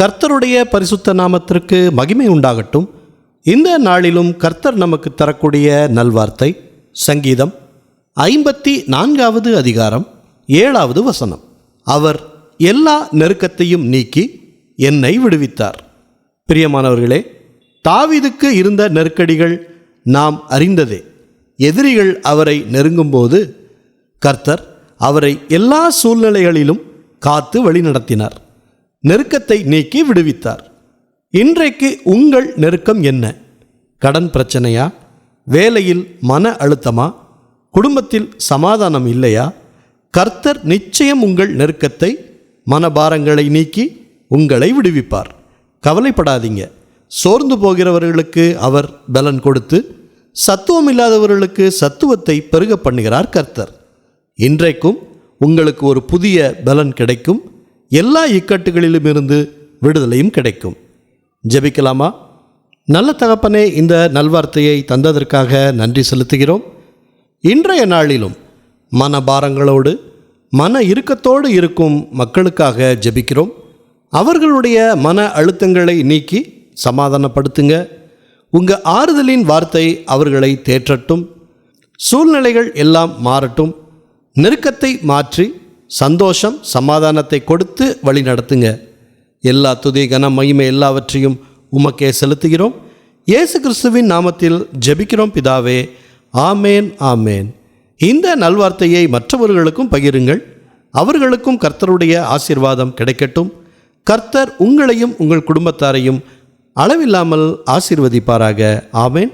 கர்த்தருடைய பரிசுத்த நாமத்திற்கு மகிமை உண்டாகட்டும். இந்த நாளிலும் கர்த்தர் நமக்கு தரக்கூடிய நல்வார்த்தை சங்கீதம் ஐம்பத்தி நான்காவது அதிகாரம் ஏழாவது வசனம். அவர் எல்லா நெருக்கத்தையும் நீக்கி என்னை விடுவித்தார். பிரியமானவர்களே தாவிதுக்கு இருந்த நெருக்கடிகள் நாம் அறிந்ததே. எதிரிகள் அவரை நெருங்கும்போது கர்த்தர் அவரை எல்லா சூழ்நிலைகளிலும் காத்து வழிநடத்தினார். நெருக்கத்தை நீக்கி விடுவித்தார். இன்றைக்கு உங்கள் நெருக்கம் என்ன? கடன் பிரச்சனையா? வேலையில் மன அழுத்தமா? குடும்பத்தில் சமாதானம் இல்லையா? கர்த்தர் நிச்சயம் உங்கள் நெருக்கத்தை மனபாரங்களை நீக்கி உங்களை விடுவிப்பார். கவலைப்படாதீங்க. சோர்ந்து போகிறவர்களுக்கு அவர் பலன் கொடுத்து சத்துவம் இல்லாதவர்களுக்கு சத்துவத்தை பெருக பண்ணுகிறார் கர்த்தர். இன்றைக்கும் உங்களுக்கு ஒரு புதிய பலன் கிடைக்கும். எல்லா இக்கட்டுகளிலும் இருந்து விடுதலையும் கிடைக்கும். ஜெபிக்கலாமா? நல்ல தகப்பனே இந்த நல்வார்த்தையை தந்ததற்காக நன்றி செலுத்துகிறோம். இன்றைய நாளிலும் மன பாரங்களோடு மன இறுக்கத்தோடு இருக்கும் மக்களுக்காக ஜெபிக்கிறோம். அவர்களுடைய மன அழுத்தங்களை நீக்கி சமாதானப்படுத்துங்க. உங்கள் ஆறுதலின் வார்த்தை அவர்களை தேற்றட்டும். சூழ்நிலைகள் எல்லாம் மாறட்டும். நெருக்கத்தை மாற்றி சந்தோஷம் சமாதானத்தை கொடுத்து வழி நடத்துங்க. எல்லா துதி கன மகிமை எல்லாவற்றையும் உமக்கே செலுத்துகிறோம். இயேசு கிறிஸ்துவின் நாமத்தில் ஜெபிக்கிறோம் பிதாவே. ஆமேன் ஆமேன். இந்த நல்வார்த்தையை மற்றவர்களுக்கும் பகிருங்கள். அவர்களுக்கும் கர்த்தருடைய ஆசீர்வாதம் கிடைக்கட்டும். கர்த்தர் உங்களையும் உங்கள் குடும்பத்தாரையும் அளவில்லாமல் ஆசீர்வதிப்பாராக. ஆமேன்.